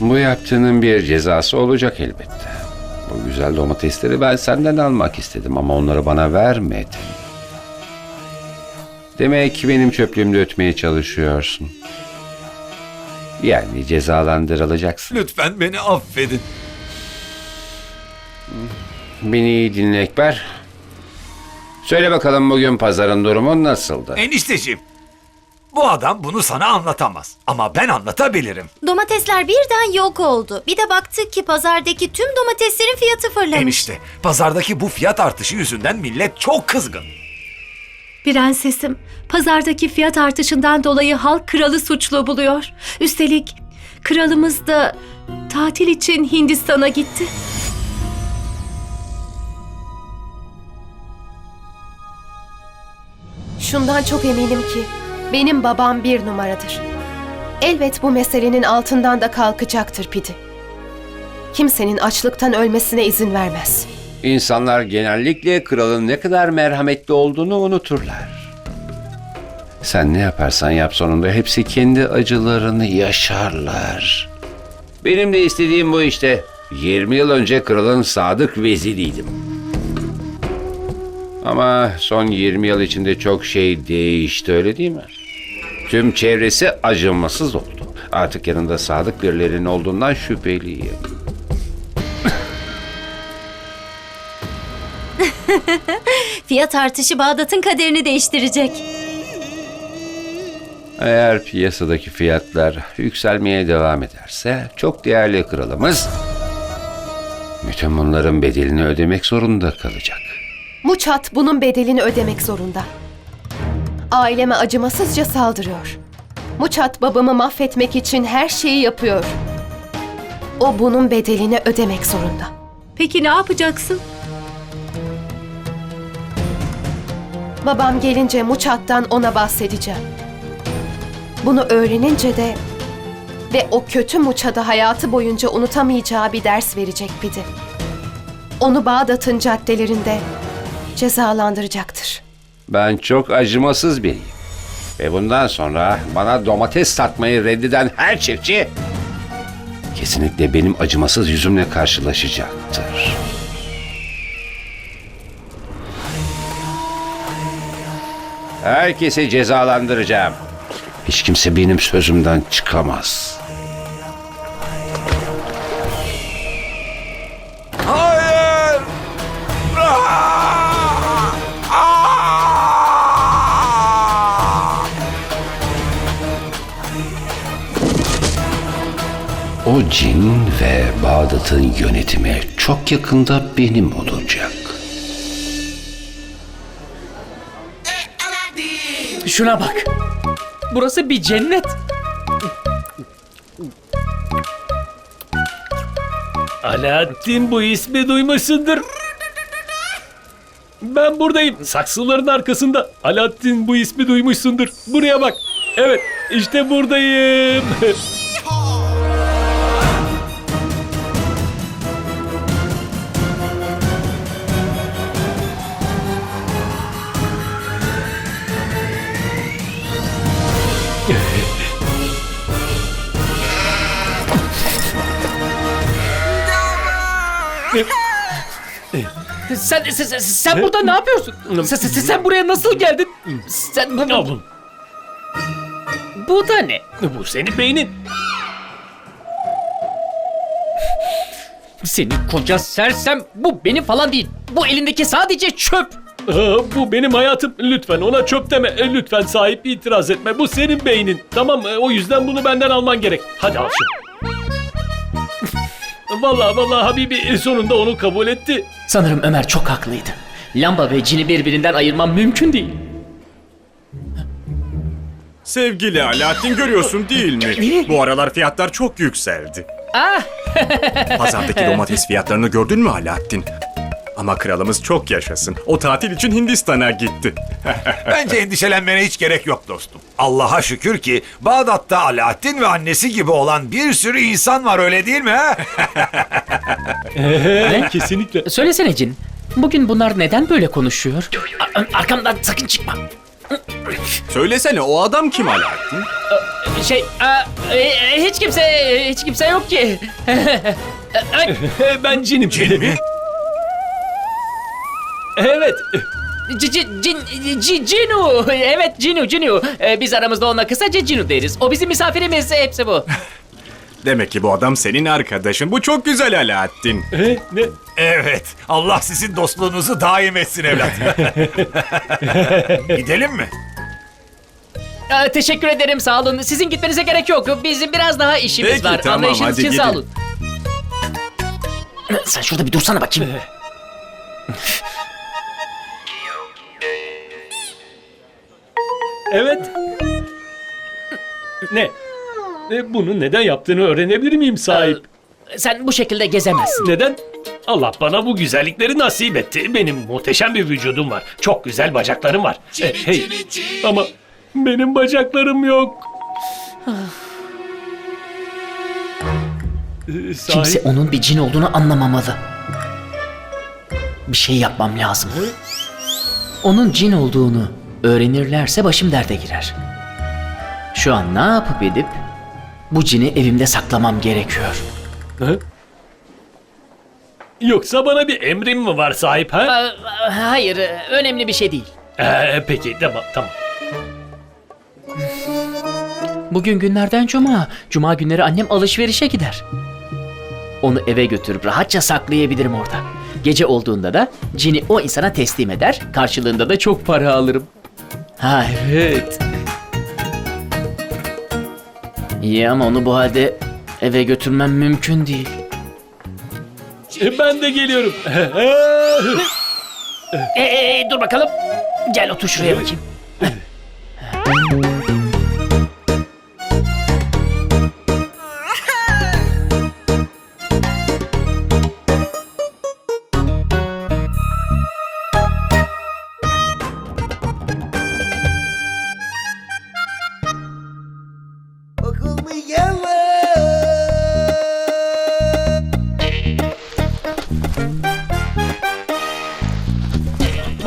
Bu yaptığının bir cezası olacak elbette. Bu güzel domatesleri ben senden almak istedim ama onları bana vermedin. Demek ki benim çöplüğümde ötmeye çalışıyorsun. Yani cezalandırılacaksın. Lütfen beni affedin. Beni iyi dinle Ekber. Söyle bakalım bugün pazarın durumu nasıldı? Enişteciğim. Bu adam bunu sana anlatamaz. Ama ben anlatabilirim. Domatesler birden yok oldu. Bir de baktık ki pazardaki tüm domateslerin fiyatı fırlamış. Enişte, pazardaki bu fiyat artışı yüzünden millet çok kızgın. Prensesim, pazardaki fiyat artışından dolayı halk kralı suçlu buluyor. Üstelik kralımız da tatil için Hindistan'a gitti. Şundan çok eminim ki benim babam bir numaradır. Elbet bu meselenin altından da kalkacaktır Pidi. Kimsenin açlıktan ölmesine izin vermez. İnsanlar genellikle kralın ne kadar merhametli olduğunu unuturlar. Sen ne yaparsan yap sonunda hepsi kendi acılarını yaşarlar. Benim de istediğim bu işte. 20 yıl önce kralın sadık veziriydim. Ama son 20 yıl içinde çok şey değişti öyle değil mi? Tüm çevresi acımasız oldu. Artık yanında sadık birilerinin olduğundan şüpheliyim. Fiyat artışı Bağdat'ın kaderini değiştirecek. Eğer piyasadaki fiyatlar yükselmeye devam ederse çok değerli kralımız bütün bunların bedelini ödemek zorunda kalacak. Muçat bunun bedelini ödemek zorunda. Aileme acımasızca saldırıyor. Muçat babamı mahvetmek için her şeyi yapıyor. O bunun bedelini ödemek zorunda. Peki ne yapacaksın? Babam gelince Muçat'tan ona bahsedeceğim. Bunu öğrenince de ve o kötü Muçat'a hayatı boyunca unutamayacağı bir ders verecek Pidi. Onu Bağdat'ın caddelerinde cezalandıracaktır. Ben çok acımasız biriyim. Ve bundan sonra bana domates satmayı reddeden her çiftçi kesinlikle benim acımasız yüzümle karşılaşacaktır. Herkesi cezalandıracağım. Hiç kimse benim sözümden çıkamaz. O cin ve Bağdat'ın yönetimi çok yakında benim olacak. Şuna bak. Burası bir cennet. Alaaddin bu ismi duymuşsundur. Ben buradayım. Saksıların arkasında. Alaaddin bu ismi duymuşsundur. Buraya bak. Evet, işte buradayım. Sen sen, sen, sen burada ne yapıyorsun? Sen, sen, sen buraya nasıl geldin? Sen bu, bu, bu da ne? Bu senin beynin. Senin koca sersem bu benim falan değil. Bu elindeki sadece çöp. bu benim hayatım. Lütfen ona çöp deme. E, Lütfen sahip itiraz etme. Bu senin beynin. Tamam e, o yüzden bunu benden alman gerek. Hadi al şunu. Vallahi vallahi Habibi e, sonunda onu kabul etti. Sanırım Ömer çok haklıydı. Lamba ve cini birbirinden ayırmam mümkün değil. Sevgili Alaaddin görüyorsun değil mi? Bu aralar fiyatlar çok yükseldi. Pazardaki domates fiyatlarını gördün mü Alaaddin? Ama kralımız çok yaşasın. O tatil için Hindistan'a gitti. Bence endişelenmene hiç gerek yok dostum. Allah'a şükür ki Bağdat'ta Alaaddin ve annesi gibi olan bir sürü insan var öyle değil mi? ha? Kesinlikle. Söylesene Cin, bugün bunlar neden böyle konuşuyor? Ar- arkamdan sakın çıkma. Söylesene o adam kim Alaaddin? Şey, e, e, hiç kimse, hiç kimse yok ki. Ben cinim. Cin mi? Evet. C- c- cin, c- Cinu. Evet Cinu, Cinu. Ee, biz aramızda ona kısaca Cinu deriz. O bizim misafirimiz, hepsi bu. Demek ki bu adam senin arkadaşın. Bu çok güzel Alaaddin. E, ne? Evet. Allah sizin dostluğunuzu daim etsin evlat. Gidelim mi? Ee, teşekkür ederim, sağ olun. Sizin gitmenize gerek yok. Bizim biraz daha işimiz Peki, var. tamam, Anlayışınız hadi için sağ gidin. olun. Sen şurada bir dursana bakayım. Evet. Ne? E, bunu neden yaptığını öğrenebilir miyim sahip? Sen bu şekilde gezemezsin. Neden? Allah bana bu güzellikleri nasip etti. Benim muhteşem bir vücudum var. Çok güzel bacaklarım var. E, hey. Ama benim bacaklarım yok. E, sahip- Kimse onun bir cin olduğunu anlamamalı. Bir şey yapmam lazım. Onun cin olduğunu öğrenirlerse başım derde girer. Şu an ne yapıp edip bu cini evimde saklamam gerekiyor. Hı? Yoksa bana bir emrin mi var sahip ha? Aa, hayır, önemli bir şey değil. Ee, peki tamam tamam. Bugün günlerden cuma. Cuma günleri annem alışverişe gider. Onu eve götürüp rahatça saklayabilirim orada. Gece olduğunda da cini o insana teslim eder. Karşılığında da çok para alırım. Ha evet. İyi ama onu bu halde eve götürmem mümkün değil. E, ben de geliyorum. Ee, dur bakalım. Gel otur şuraya bakayım.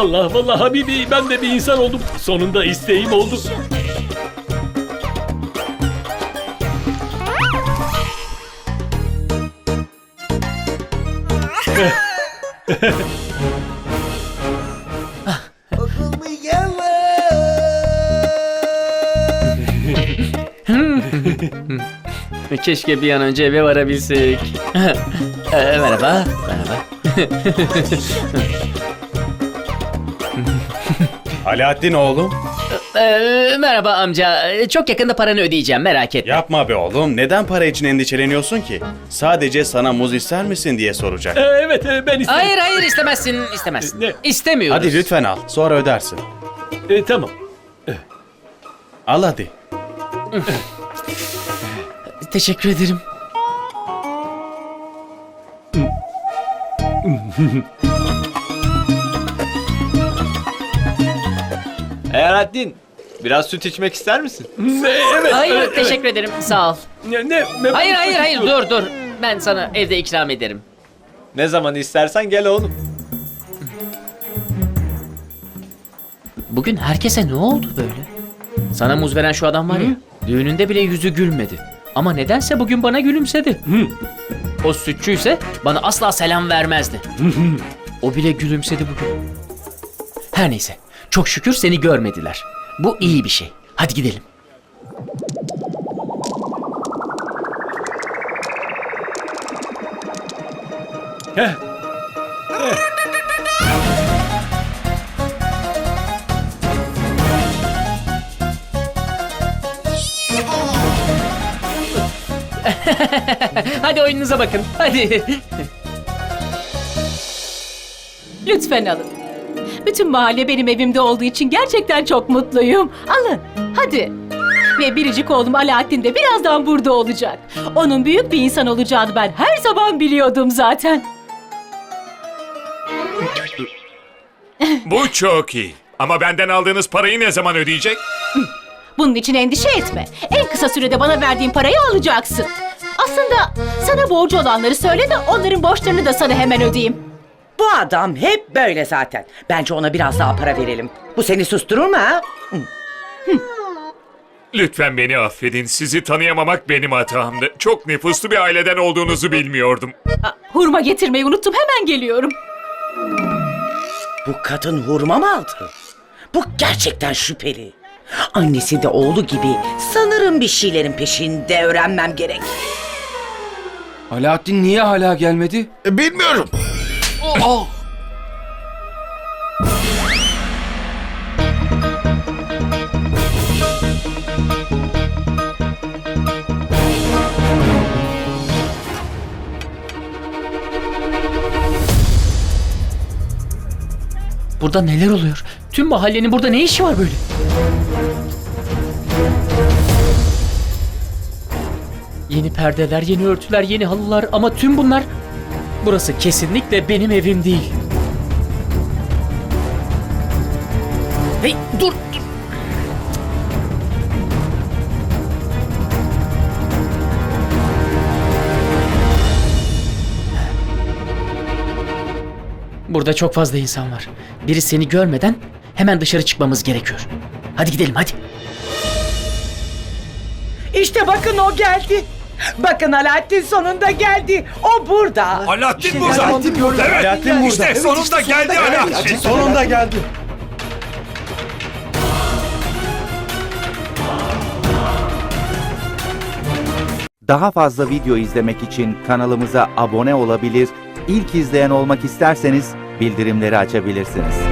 Vallahi vallahi Habibi ben de bir insan oldum. Sonunda isteğim oldu. Keşke bir an önce eve varabilsek. Ee, merhaba. Merhaba. Alaaddin oğlum. Ee, merhaba amca. Ee, Çok yakında paranı ödeyeceğim merak etme. Yapma be oğlum. Neden para için endişeleniyorsun ki? Sadece sana muz ister misin diye soracak. E, evet e, ben istedim. Hayır hayır istemezsin istemezsin. Ne? İstemiyoruz. Hadi lütfen al. Sonra ödersin. E, tamam. Al hadi. Teşekkür ederim. Alaaddin, biraz süt içmek ister misin? Ne, evet. Hayır evet, teşekkür ederim sağ ol. evet. Ne, ne, Hayır hayır hayır dur dur. Ben sana evde ikram ederim. Ne zaman istersen gel oğlum. Bugün herkese ne oldu böyle? Sana muz veren şu adam var ya. Düğününde bile yüzü gülmedi. Ama nedense bugün bana gülümsedi. O sütçüyse bana asla selam vermezdi. o bile gülümsedi bugün. Her neyse. Çok şükür seni görmediler. Bu iyi bir şey. Hadi gidelim. Heh. Hadi oyununuza bakın. Hadi. Lütfen alın. Bütün mahalle benim evimde olduğu için gerçekten çok mutluyum. Alın, hadi. Ve biricik oğlum Alaaddin de birazdan burada olacak. Onun büyük bir insan olacağını ben her zaman biliyordum zaten. Bu çok iyi. Ama benden aldığınız parayı ne zaman ödeyecek? Bunun için endişe etme. En kısa sürede bana verdiğin parayı alacaksın. Aslında sana borcu olanları söyle de onların borçlarını da sana hemen ödeyeyim. Bu adam hep böyle zaten. Bence ona biraz daha para verelim. Bu seni susturur mu ha? Lütfen beni affedin. Sizi tanıyamamak benim hatamdı. Çok nüfuslu bir aileden olduğunuzu bilmiyordum. Hurma getirmeyi unuttum hemen geliyorum. Bu kadın hurma mı aldı? Bu gerçekten şüpheli. Annesi de oğlu gibi sanırım bir şeylerin peşinde öğrenmem gerek. Alaaddin niye hala gelmedi? Bilmiyorum. Burada neler oluyor? Tüm mahallenin burada ne işi var böyle? Yeni perdeler, yeni örtüler, yeni halılar ama tüm bunlar... Burası kesinlikle benim evim değil. Hey dur! dur. Burada çok fazla insan var. Biri seni görmeden hemen dışarı çıkmamız gerekiyor. Hadi gidelim hadi. İşte bakın o geldi. Bakın Alaaddin sonunda geldi. O burada. Alaaddin burada. Evet, Alaaddin burada. işte sonunda geldi Alaaddin. Sonunda geldi. Daha fazla video izlemek için kanalımıza abone olabilir, ilk izleyen olmak isterseniz bildirimleri açabilirsiniz.